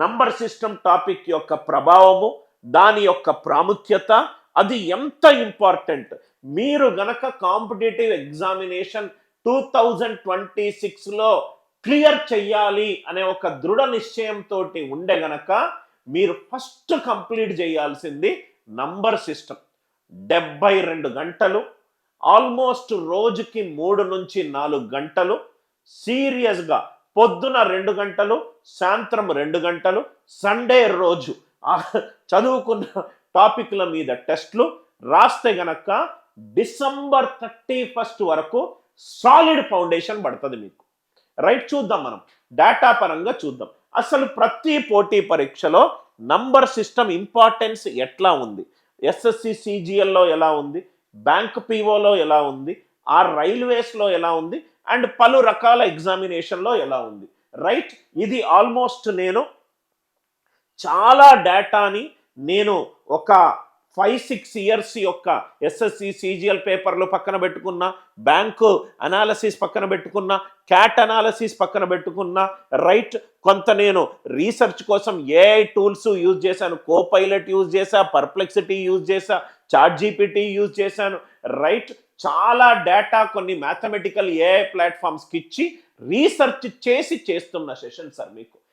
Number system topic యొక్క ప్రభావము దాని యొక్క ప్రాముఖ్యత అది ఎంత ఇంపార్టెంట్? మీరు గనక competitive examination two thousand twenty సిక్స్లో క్లియర్ చెయ్యాలి అనే ఒక దృఢ నిశ్చయంతో ఉండే గనక మీరు ఫస్ట్ కంప్లీట్ చేయాల్సింది నంబర్ సిస్టమ్. డెబ్బై రెండు గంటలు ఆల్మోస్ట్ రోజుకి మూడు నుంచి నాలుగు గంటలు సీరియస్గా పొద్దున రెండు గంటలు సాయంత్రం రెండు గంటలు సండే రోజు. చదువుకున్న టాపిక్ల మీద టెస్ట్లు. రాస్తే గనక డిసెంబర్ థర్టీ ఫస్ట్ వరకు సాలిడ్ ఫౌండేషన్ పడుతుంది మీకు. రైట్ చూద్దాం మనం. డేటా పరంగా చూద్దాం. అసలు ప్రతి పోటీ పరీక్షలో నంబర్ సిస్టమ్ ఇంపార్టెన్స్ ఎట్లా ఉంది? ఎస్ఎస్సి సిజిఎల్లో ఎలా ఉంది? బ్యాంక్ పిఓలో ఎలా ఉంది? ఆ రైల్వేస్లో ఎలా ఉంది? అండ్ పలు రకాల ఎగ్జామినేషన్లో ఎలా ఉంది. రైట్? ఇది ఆల్మోస్ట్ నేను చాలా డేటాని నేను ఒక ఫైవ్ సిక్స్ ఇయర్స్ యొక్క ఎస్ఎస్సి సిజిఎల్ పేపర్లు పక్కన పెట్టుకున్న బ్యాంకు అనాలసిస్ పక్కన పెట్టుకున్న క్యాట్ అనాలసిస్ పక్కన పెట్టుకున్న రైట్ కొంత నేను రీసెర్చ్ కోసం ఏఐ టూల్స్ యూజ్ చేశాను కో పైలట్ యూజ్ చేశా పర్ప్లెక్సిటీ యూజ్ చేశా చాట్ జీపీటీ యూజ్ చేశాను. రైట్ చాలా డేటా కొన్ని మ్యాథమెటికల్ ఏఐ ప్లాట్ఫామ్స్కి ఇచ్చి రీసెర్చ్ చేసి చేస్తున్న సెషన్ సార్ మీకు.